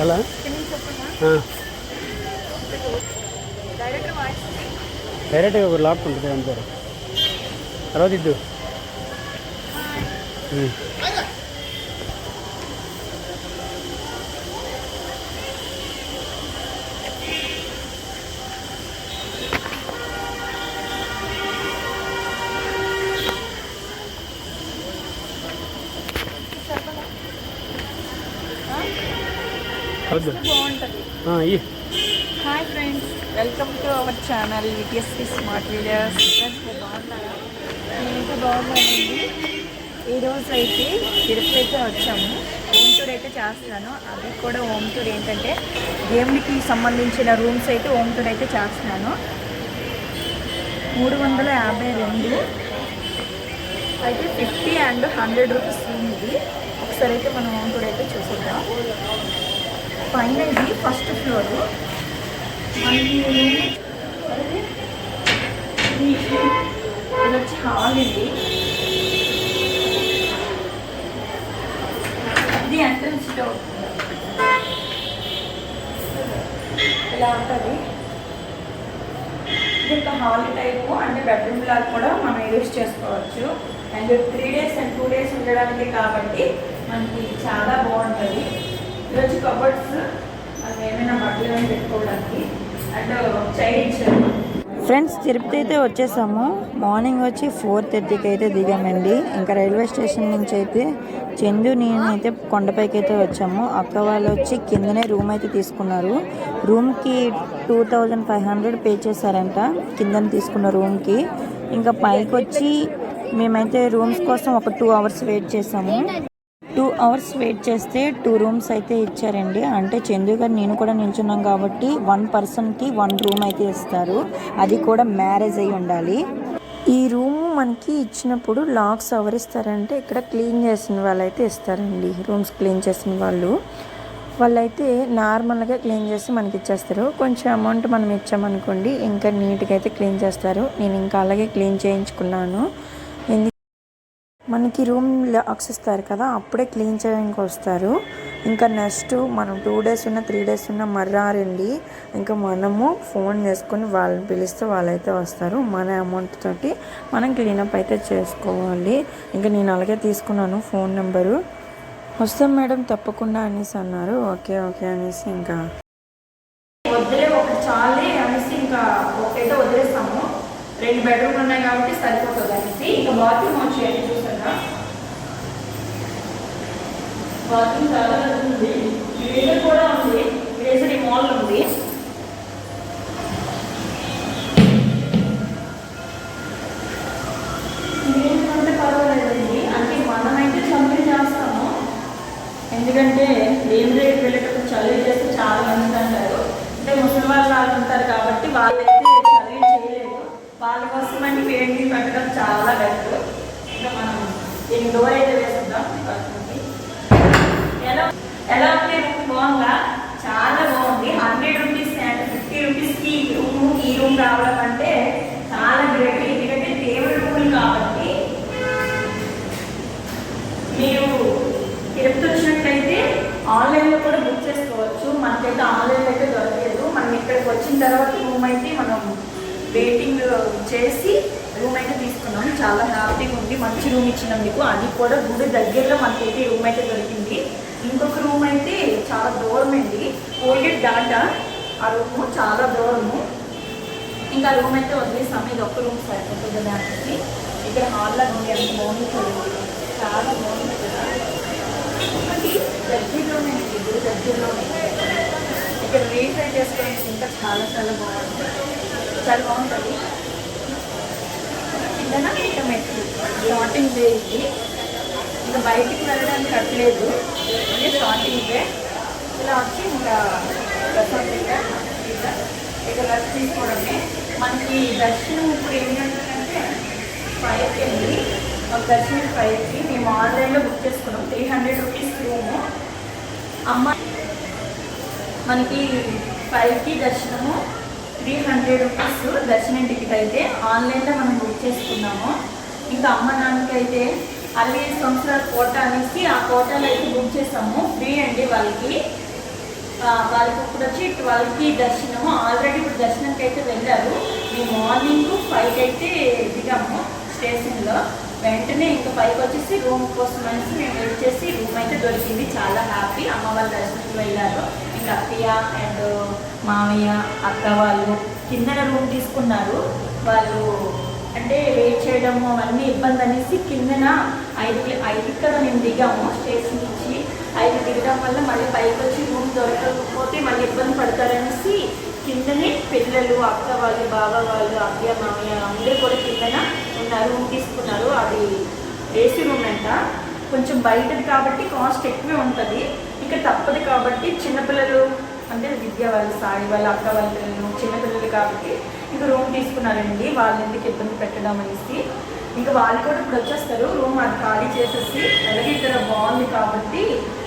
అలా? డైరెక్ట్గా ఒక లాక్ ఉంటుంది అంతే తర్వాత ఇద్దు వద్దు. బాగుంటుంది. Hi friends welcome to our channel VTSP smart videos బాగున్నారా నేనైతే బాగున్నానండి. ఈరోజు అయితే తిరుపతి అయితే వచ్చాము. హోమ్ టూర్ అయితే చేస్తున్నాను. అది కూడా హోమ్ టూర్ ఏంటంటే దేవుడికి సంబంధించిన రూమ్స్ అయితే హోమ్ టూర్ అయితే చేస్తున్నాను. మూడు వందల యాభై రెండు. అయితే fifty and hundred rupees room ఇది ఒకసారి అయితే మనం హోమ్ టూర్ అయితే చూసేద్దాం పైన ఇది ఫస్ట్ ఫ్లోర్. ఇది వచ్చి హాల్ ఇది. ఇది ఎంట్రన్స్ డోర్ ఇలా ఉంటుంది. ఇది ఒక హాల్ టైపు అంటే బెడ్రూమ్ లాగా కూడా మనం యూజ్ చేసుకోవచ్చు. And three days and two days ఉండడానికి కాబట్టి మనకి చాలా బాగుంటుంది. ఇది కబర్డ్స్ అది ఏమైనా బట్టలు ఏమైనా పెట్టుకోవడానికి అండ్ ఫ్రెండ్స్ తిరుపతి అయితే వచ్చేసాము. మార్నింగ్ వచ్చి ఫోర్ థర్టీకి అయితే దిగామండి. ఇంకా రైల్వే స్టేషన్ నుంచి అయితే చందు నేను అయితే కొండపైకి అయితే వచ్చాము. అక్క వాళ్ళు వచ్చి కిందనే రూమ్ అయితే తీసుకున్నారు. రూమ్కి two thousand five hundred pay చేశారంట కిందని తీసుకున్న రూమ్కి. ఇంకా పైకి వచ్చి మేమైతే రూమ్స్ కోసం ఒక టూ అవర్స్ వెయిట్ చేసాము. టూ అవర్స్ వెయిట్ చేస్తే టూ రూమ్స్ అయితే ఇచ్చారండి. అంటే చందు గారు నేను కూడా నిల్చున్నాం కాబట్టి వన్ పర్సన్కి వన్ రూమ్ అయితే ఇస్తారు. అది కూడా మ్యారేజ్ అయి ఉండాలి. ఈ రూమ్ మనకి ఇచ్చినప్పుడు లాక్స్ ఎవరు ఇస్తారంటే ఇక్కడ క్లీన్ చేసిన వాళ్ళు అయితే ఇస్తారండి. రూమ్స్ క్లీన్ చేసిన వాళ్ళు. వాళ్ళైతే నార్మల్గా క్లీన్ చేసి మనకి ఇచ్చేస్తారు. కొంచెం అమౌంట్ మనం ఇచ్చామనుకోండి ఇంకా నీట్గా అయితే క్లీన్ చేస్తారు. నేను ఇంకా అలాగే క్లీన్ చేయించుకున్నాను. మనకి రూమ్ లాక్స్ ఇస్తారు కదా అప్పుడే క్లీన్ చేయడానికి వస్తారు. ఇంకా నెక్స్ట్ మనం టూ డేస్ ఉన్న త్రీ డేస్ ఉన్న మర్రారండి. ఇంకా మనము ఫోన్ చేసుకొని వాళ్ళని పిలిస్తే వాళ్ళైతే వస్తారు. మన అమౌంట్ తోటి మనం క్లీనప్ అయితే చేసుకోవాలి. ఇంకా నేను అలాగే తీసుకున్నాను ఫోన్ నెంబరు వస్తాం మేడం తప్పకుండా అనేసి అన్నారు. ఓకే ఓకే అనేసి ఇంకా. ఒక చాలే అనేసి ఇంకా ఒకటైతే వదిలేస్తాము. రెండు బెడ్రూమ్లు ఉన్నాయి కాబట్టి సరిపోతుంది అనేసి. ఇంకా బాత్రూమ్ బాత్రూమ్ చాలా ఉంది. గ్రేజర్ కూడా ఉంది. వేసరి ఈ మాల్ ఉంది. ఇదేంటంటే పర్వాలేదండి. అంటే మనమైతే చల్లి చేస్తాము. ఎందుకంటే ఏం రేట్ వెళ్ళేటప్పుడు చల్లీ చేస్తే చాలా మంది అంటారు. అంటే ముసలి వాళ్ళు వాళ్ళు ఉంటారు కాబట్టి వాళ్ళైతే చల్లి చేయలేదు. వాళ్ళ కోసం అని పెయింటింగ్ పెట్టడం చాలా బెటర్ ఇంకా మనం ఇండోర్ అయితే వేస్తాం ఎలా ఎలా ఉంది? రూమ్ బాగుందా? చాలా బాగుంది. హండ్రెడ్ రూపీస్ అండ్ ఫిఫ్టీ రూపీస్కి ఈ రూమ్ ఈ రూమ్ రావడం అంటే చాలా గ్రేట్. ఎందుకంటే దేవుడి రూమ్ కాబట్టి మీరు తిరుపతి వచ్చినట్లయితే ఆన్లైన్లో కూడా బుక్ చేసుకోవచ్చు. మనకైతే ఆన్లైన్లో అయితే దొరకలేదు. మనం ఇక్కడికి వచ్చిన తర్వాత రూమ్ అయితే మనం వెయిటింగ్ చేసి రూమ్ అయితే తీసుకున్నాం. చాలా హ్యాపీగా ఉంది. మంచి రూమ్ ఇచ్చినందుకు. అది కూడా గుడి దగ్గరలో మనకైతే రూమ్ అయితే దొరికింది. ఇంకొక రూమ్ అయితే చాలా దూరం అండి కోల్గేట్ దాటా ఆ రూమ్ చాలా దూరము. ఇంకా రూమ్ అయితే వదిలేసాము. ఇది ఒక్క రూమ్ సరిపోతుంది దానికి ఇక్కడ హాల్లో నుండి ఎంత బాగుంది చూడండి. చాలా బాగుంది కదా. ఒకటి దగ్గరలోనే అండి. గుడి దగ్గరలోనే. ఇక్కడ రీఫ్రై చేసుకోవడానికి ఇంకా చాలా చాలా బాగుంటుంది చాలా బాగుంటుంది కిందన ఇక్కడ మెట్లు స్టార్టింగ్ వే ఇది ఇంకా బయటికి వెళ్ళడానికి కట్టలేదు అంటే స్టార్టింగ్వే ఇలా వచ్చి ఇంకా ప్రసాద్ ఇలా ఇక్కడ రష్ తీసుకోవడమే. మనకి దర్శనం ఇప్పుడు ఏంటంటే ఫైవ్కి వెళ్ళి ఒక దర్శనం ఫైవ్కి మేము ఆన్లైన్లో బుక్ చేసుకున్నాం. త్రీ హండ్రెడ్ రూపీస్ రూము అమ్మ మనకి ఫైవ్కి దర్శనము త్రీ హండ్రెడ్ రూపీస్ దర్శనం టికెట్ అయితే ఆన్లైన్లో మనం బుక్ చేసుకున్నాము. ఇంకా అమ్మ నాన్నకి అయితే అరవై ఐదు సంవత్సరాల కోట అనేసి ఆ కోటాలో అయితే బుక్ చేసాము ఫ్రీ అండి వాళ్ళకి. వాళ్ళకి ఇప్పుడు వచ్చి ట్వెల్వ్కి దర్శనము. ఆల్రెడీ ఇప్పుడు దర్శనంకి అయితే వెళ్ళారు. మేము మార్నింగ్ ఫైవ్కి అయితే దిగాము స్టేషన్లో. వెంటనే ఇంకా పైకి వచ్చేసి రూమ్ కోసం అనేసి మేము వెయిట్ చేసి రూమ్ అయితే దొరికింది. చాలా హ్యాపీ అమ్మ వాళ్ళ దర్శనంకి వెళ్ళారు. ఇంకా అత్తయ్య అండ్ మామయ్య అక్క వాళ్ళు కిందన రూమ్ తీసుకున్నారు. వాళ్ళు అంటే వెయిట్ చేయడము అవన్నీ ఇబ్బంది అనేసి కిందన ఐదు ఐదు కదా మేము దిగాము స్టేషన్ నుంచి ఐదు దిగడం వల్ల మళ్ళీ పైకి వచ్చి రూమ్ దొరకకపోతే మళ్ళీ ఇబ్బంది పడతారనేసి కిందనే పిల్లలు అక్క వాళ్ళు బావ వాళ్ళు అత్తయ్య మామయ్య అందరూ కూడా కిందన ఉన్న రూమ్ తీసుకున్నారు. అది ఏసీ రూమ్ అంట. కొంచెం బయటది కాబట్టి కాస్ట్ ఎక్కువే ఉంటుంది. ఇక్కడ తప్పదు కాబట్టి చిన్నపిల్లలు అంటే విద్య వాళ్ళ సాయి వాళ్ళ అక్క వాళ్ళ పిల్లలు చిన్నపిల్లలు కాబట్టి ఇంకా రూమ్ తీసుకున్నారండి. వాళ్ళ ఎందుకు ఇబ్బంది పెట్టడం అనేసి ఇంకా వాళ్ళు కూడా ఇప్పుడు వచ్చేస్తారు. రూమ్ అది ఖాళీ చేసేసి అలాగే ఇక్కడ బాగుంది కాబట్టి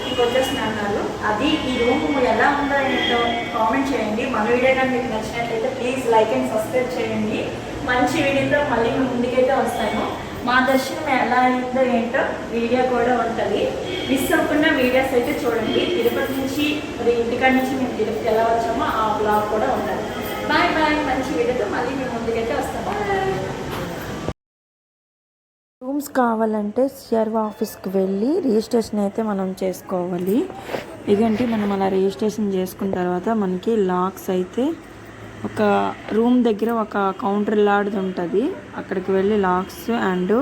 ఇప్పుడు వచ్చేసిన అన్నారు. అది ఈ రూమ్ ఎలా ఉందో ఏంటో కామెంట్ చేయండి. మన వీడియో కానీ మీకు నచ్చినట్లయితే ప్లీజ్ లైక్ అండ్ సబ్స్క్రైబ్ చేయండి. మంచి వీడియోతో మళ్ళీ ముందుకైతే వస్తాను. మా దర్శనం ఎలా అయిందో ఏంటో వీడియో కూడా ఉంటుంది. మిస్ అవ్వకుండా వీడియోస్ అయితే చూడండి. తిరుపతి నుంచి మరి ఇంటికాడ నుంచి మేము తిరుపతి ఎలా వచ్చామో ఆ బ్లాగ్ కూడా ఉంటుంది. బాయ్ బాయ్ మంచి వీడియోతో మళ్ళీ మేము ముందుకైతే వస్తాము రూమ్స్ కావాలంటే సిఆర్ఓ ఆఫీస్కి వెళ్ళి రిజిస్ట్రేషన్ అయితే మనం చేసుకోవాలి. ఇదంటే? మనం అలా రిజిస్ట్రేషన్ చేసుకున్న తర్వాత మనకి లాక్స్ అయితే ఒక రూమ్ దగ్గర ఒక కౌంటర్ లాంటిది ఉంటుంది. అక్కడికి వెళ్ళి లాక్స్ అండ్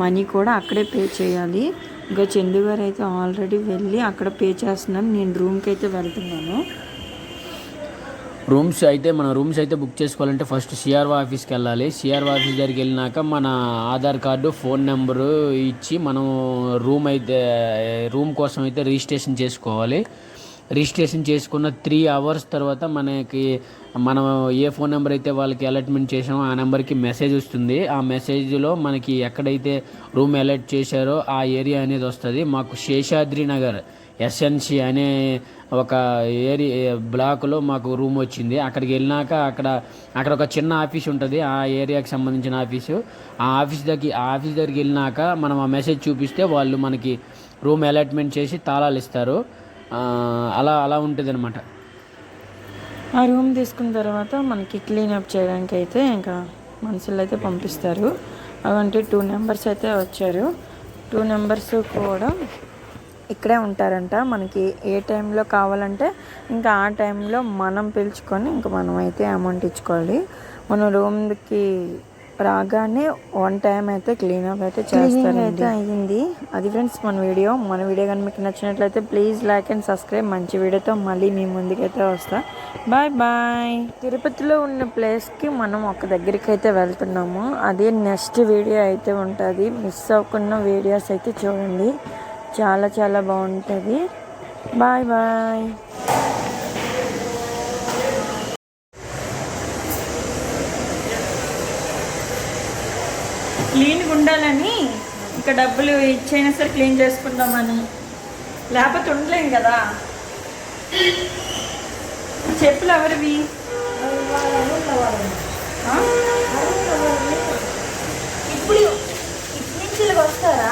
మనీ కూడా అక్కడే పే చేయాలి. ఇంకా చందు గారు అయితే ఆల్రెడీ వెళ్ళి అక్కడ పే చేస్తున్నాను నేను రూమ్కి అయితే వెళ్తున్నాను. రూమ్స్ అయితే మన రూమ్స్ అయితే బుక్ చేసుకోవాలంటే ఫస్ట్ సిఆర్ఓ ఆఫీస్కి వెళ్ళాలి. సిఆర్ఓ ఆఫీస్ దగ్గరికి వెళ్ళినాక మన ఆధార్ కార్డు ఫోన్ నెంబరు ఇచ్చి మనం రూమ్ అయితే రూమ్ కోసం అయితే రిజిస్ట్రేషన్ చేసుకోవాలి. రిజిస్ట్రేషన్ చేసుకున్న త్రీ అవర్స్ తర్వాత మనకి మనం ఏ ఫోన్ నెంబర్ అయితే వాళ్ళకి అలాట్మెంట్ చేసామో ఆ నెంబర్కి మెసేజ్ వస్తుంది. ఆ మెసేజ్లో మనకి ఎక్కడైతే రూమ్ అలాట్ చేశారో ఆ ఏరియా అనేది వస్తుంది. మాకు శేషాద్రి నగర్ ఎస్ఎన్సి అనే ఒక ఏరియా బ్లాక్లో మాకు రూమ్ వచ్చింది. అక్కడికి వెళ్ళినాక అక్కడ అక్కడ ఒక చిన్న ఆఫీస్ ఉంటుంది. ఆ ఏరియాకి సంబంధించిన ఆఫీసు ఆ ఆఫీస్ దగ్గర ఆ ఆఫీస్ దగ్గరికి వెళ్ళినాక మనం ఆ మెసేజ్ చూపిస్తే వాళ్ళు మనకి రూమ్ అలాట్మెంట్ చేసి తాళాలు ఇస్తారు. అలా అలా ఉంటుంది అనమాట ఆ రూమ్ తీసుకున్న తర్వాత మనకి క్లీన్ అప్ చేయడానికి అయితే ఇంకా మనుషులు అయితే పంపిస్తారు. అవంటే టూ నెంబర్స్ అయితే వచ్చారు. టూ నెంబర్స్ కూడా ఇక్కడే ఉంటారంట. మనకి ఏ టైంలో కావాలంటే ఇంకా ఆ టైంలో మనం పిలుచుకొని ఇంకా మనం అయితే అమౌంట్ ఇచ్చుకోవాలి. మనం రూమ్కి రాగానే వన్ టైం అయితే క్లీనప్ అయితే చేస్తారు అయితే అయ్యింది. అది ఫ్రెండ్స్ మన వీడియో మన వీడియో కానీ మీకు నచ్చినట్లయితే ప్లీజ్ లైక్ అండ్ సబ్స్క్రైబ్ మంచి వీడియోతో మళ్ళీ మీ ముందుకైతే వస్తా. బాయ్ బాయ్ తిరుపతిలో ఉన్న ప్లేస్కి మనం ఒక దగ్గరికి అయితే వెళ్తున్నాము. అది నెక్స్ట్ వీడియో అయితే ఉంటుంది. మిస్ అవ్వకుండా వీడియోస్ అయితే చూడండి. చాలా చాలా బాగుంటుంది. బాయ్ బాయ్ క్లీన్గా ఉండాలని ఇంకా డబ్బులు ఇచ్చైనా సరే క్లీన్ చేసుకుందామని. లేకపోతే ఉండలేం కదా. చెప్పులు ఎవరివి? ఇప్పుడు ఇటు నుంచి వస్తారా